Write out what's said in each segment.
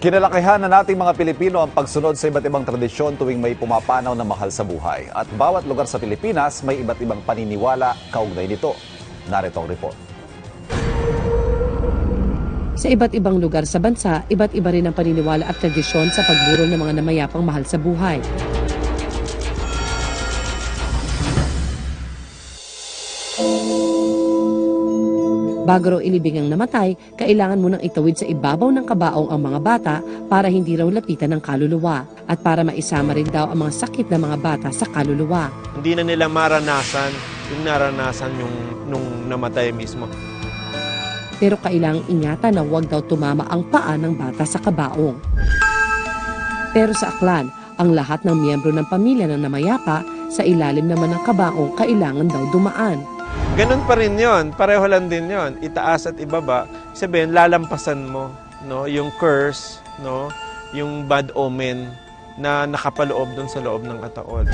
Kinalakihan na nating mga Pilipino ang pagsunod sa iba't ibang tradisyon tuwing may pumapanaw na mahal sa buhay. At bawat lugar sa Pilipinas may iba't ibang paniniwala kaugnay nito. Narito ang report. Sa iba't ibang lugar sa bansa, iba't iba rin ang paniniwala at tradisyon sa pagburol ng mga namayapang mahal sa buhay. Bago raw ilibing ang namatay, kailangan mo nang itawid sa ibabaw ng kabaong ang mga bata para hindi raw lapitan ng kaluluwa at para maisama rin daw ang mga sakit ng mga bata sa kaluluwa. Hindi na nila maranasan yung naranasan yung nung namatay mismo. pero kailangang ingatan na huwag daw tumama ang paa ng bata sa kabaong. Pero sa aklan, ang lahat ng miyembro ng pamilya ng namayapa sa ilalim naman ng kabaong kailangan daw dumaan. Ganun pa rin yon, pareho lang din yon. Itaas at ibaba, sabihin lalampasan mo no, yung curse, no, yung bad omen na nakapaloob doon sa loob ng ataol.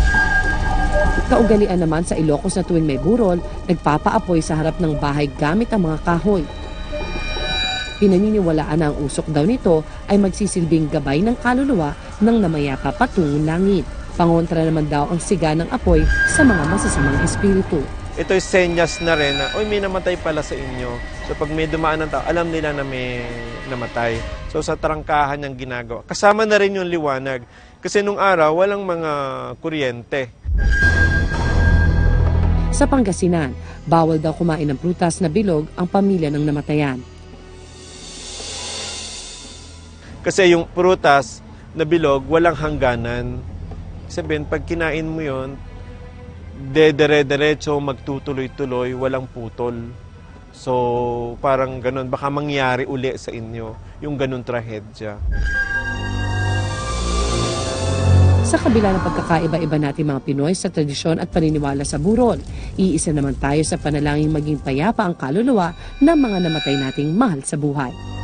Kaugalian naman sa Ilocos na tuwing may burol, nagpapaapoy sa harap ng bahay gamit ang mga kahoy. Pinaniniwalaan na ang usok daw nito ay magsisilbing gabay ng kaluluwa ng namayapa patungong langit. Pangontra naman daw ang siga ng apoy sa mga masasamang espiritu. Ito'y senyas na rin na, uy, may namatay pala sa inyo. So pag may dumaan ng tao, alam nila na may namatay. So sa trangkahan niyang ginagawa. Kasama na rin yung liwanag. Kasi nung araw, walang mga kuryente. Sa Pangasinan, bawal daw kumain ng prutas na bilog ang pamilya ng namatayan. Kasi yung prutas na bilog, walang hangganan. Sabihin, pag kinain mo yon dedere-derecho, magtutuloy-tuloy, walang putol. So, parang ganun. Baka mangyari uli sa inyo yung ganun trahedya. Sa kabila ng pagkakaiba-iba natin mga Pinoy sa tradisyon at paniniwala sa burol, iisa naman tayo sa panalangin maging payapa ang kaluluwa ng mga namatay nating mahal sa buhay.